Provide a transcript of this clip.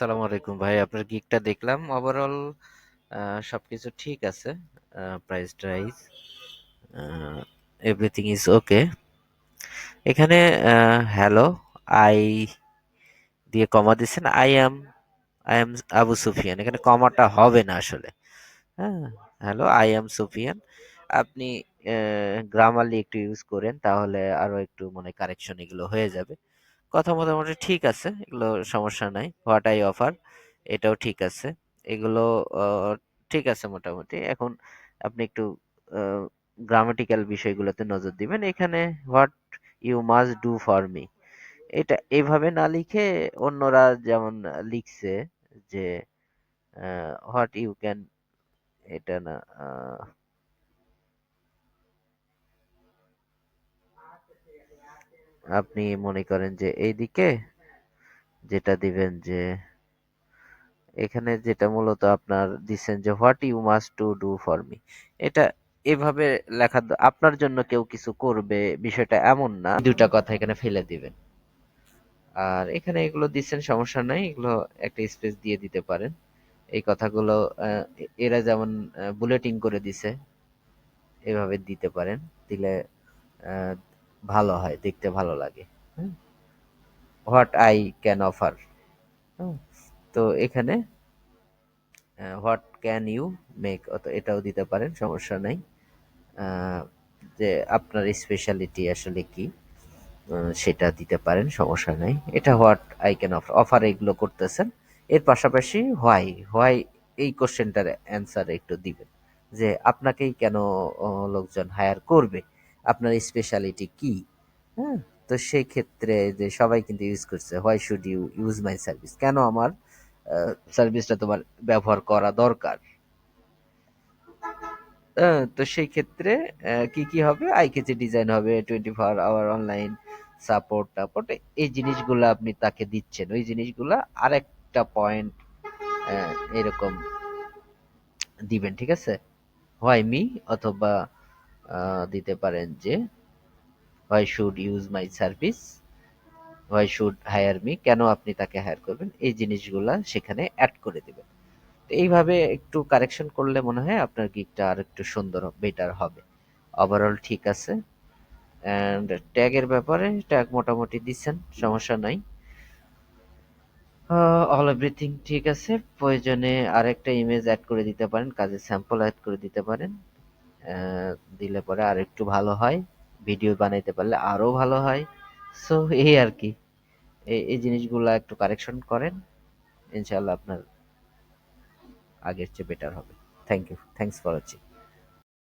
আসসালামু আলাইকুম ভাই, আপনার গিকটা দেখলাম। ওভারঅল সবকিছু ঠিক আছে প্রাইস ট্রাইস এভরিথিং ইজ ওকে এখানে হ্যালো আই দিয়ে কমা দিচ্ছেন I am I am Abu Sufian এখানে কমাটা হবে না আসলে। হ্যাঁ হ্যালো আই অ্যাম সুফিয়ান আপনি গ্রামারলি একটু ইউজ করেন, তাহলে আরও একটু মানে কারেকশন এগুলো হয়ে যাবে। কথা মোটামুটি ঠিক আছে, এগুলো সমস্যা নাই হোয়াট আই অফার, এটাও ঠিক আছে, এগুলো ঠিক আছে মোটামুটি, এখন আপনি একটু গ্রামাটিক্যাল বিষয়গুলোতে নজর দিবেন, এখানে what you must do for me, এটা এভাবে না লিখে অন্যরা যেমন লিখছে যে হোয়াট ইউ ক্যান, এটা না আপনি মনে করেন যে এইদিকে যেটা দিবেন যে এখানে যেটা মূলত আপনার দিচ্ছেন যে what you must to do for me এটা এভাবে লেখা আপনার জন্য কেউ কিছু করবে, বিষয়টা এমন না। দুটা কথা এখানে ফেলে দিবেন। আর এখানে এগুলো দিচ্ছেন, সমস্যা নাই, এগুলো একটা স্পেস দিয়ে দিতে পারেন। এই কথাগুলো এরা যেমন বুলেটিং করে দিছে, এভাবে দিতে পারেন। দিলে ভালো হয় দেখতে ভালো লাগে। What I can offer. তো এখানে হোয়াট ক্যান ইউ মেক অত এটাও দিতে পারেন সমস্যা নাই। যে আপনার স্পেশালিটি আসলে কি সেটা দিতে পারেন সমস্যা নাই। এটা what I can offer offer এগুলো করতেছেন। এর পাশাপাশি হোয়াই হোয়াই এই কোশ্চেনটার অ্যান্সার একটু দিবেন। যে আপনাকেই কেন লোকজন হায়ার করবে? আপনার স্পেশালিটি কি? হ্যাঁ? তো সেই ক্ষেত্রে যে সবাই কিন্তু ইউজ করছে why should you use my service কেন আমার সার্ভিসটা তোমার ব্যবহার করা দরকার? আহ, তো সেই ক্ষেত্রে কি কি হবে? আইকেজি ডিজাইন হবে twenty four hour online support টাপোর্ট এই জিনিসগুলো আপনি তাকে দিচ্ছেন। ওই জিনিসগুলা আরেকটা পয়েন্ট এরকম দিবেন ঠিক আছে? হোয়াই মি অথবা দিতে পারেন যে why should use my service why should hire me কেন আপনি তাকে হায়ার করবেন? এই জিনিসগুলা সেখানে অ্যাড করে দিবেন। তো এইভাবে একটু কারেকশন করলে মনে হয় আপনার গিকটা আর একটু সুন্দর বেটার হবে। ওভারঅল ঠিক আছে। অ্যান্ড ট্যাগের ব্যাপারে ট্যাগ মোটামুটি দিচ্ছেন সমস্যা নাই। অল এভরিথিং ঠিক আছে। প্রয়োজনে আরেকটা ইমেজ অ্যাড করে দিতে পারেন, কাজে স্যাম্পল অ্যাড করে দিতে পারেন। দিলে পরে আর একটু ভালো হয়। ভিডিও বানাইতে পারলে আরও ভালো হয়। সো এই আর কি। এই এই জিনিসগুলো একটু কারেকশন করেন। ইনশাআল্লাহ আপনার আগের চেয়ে বেটার হবে। Thank you thanks for watching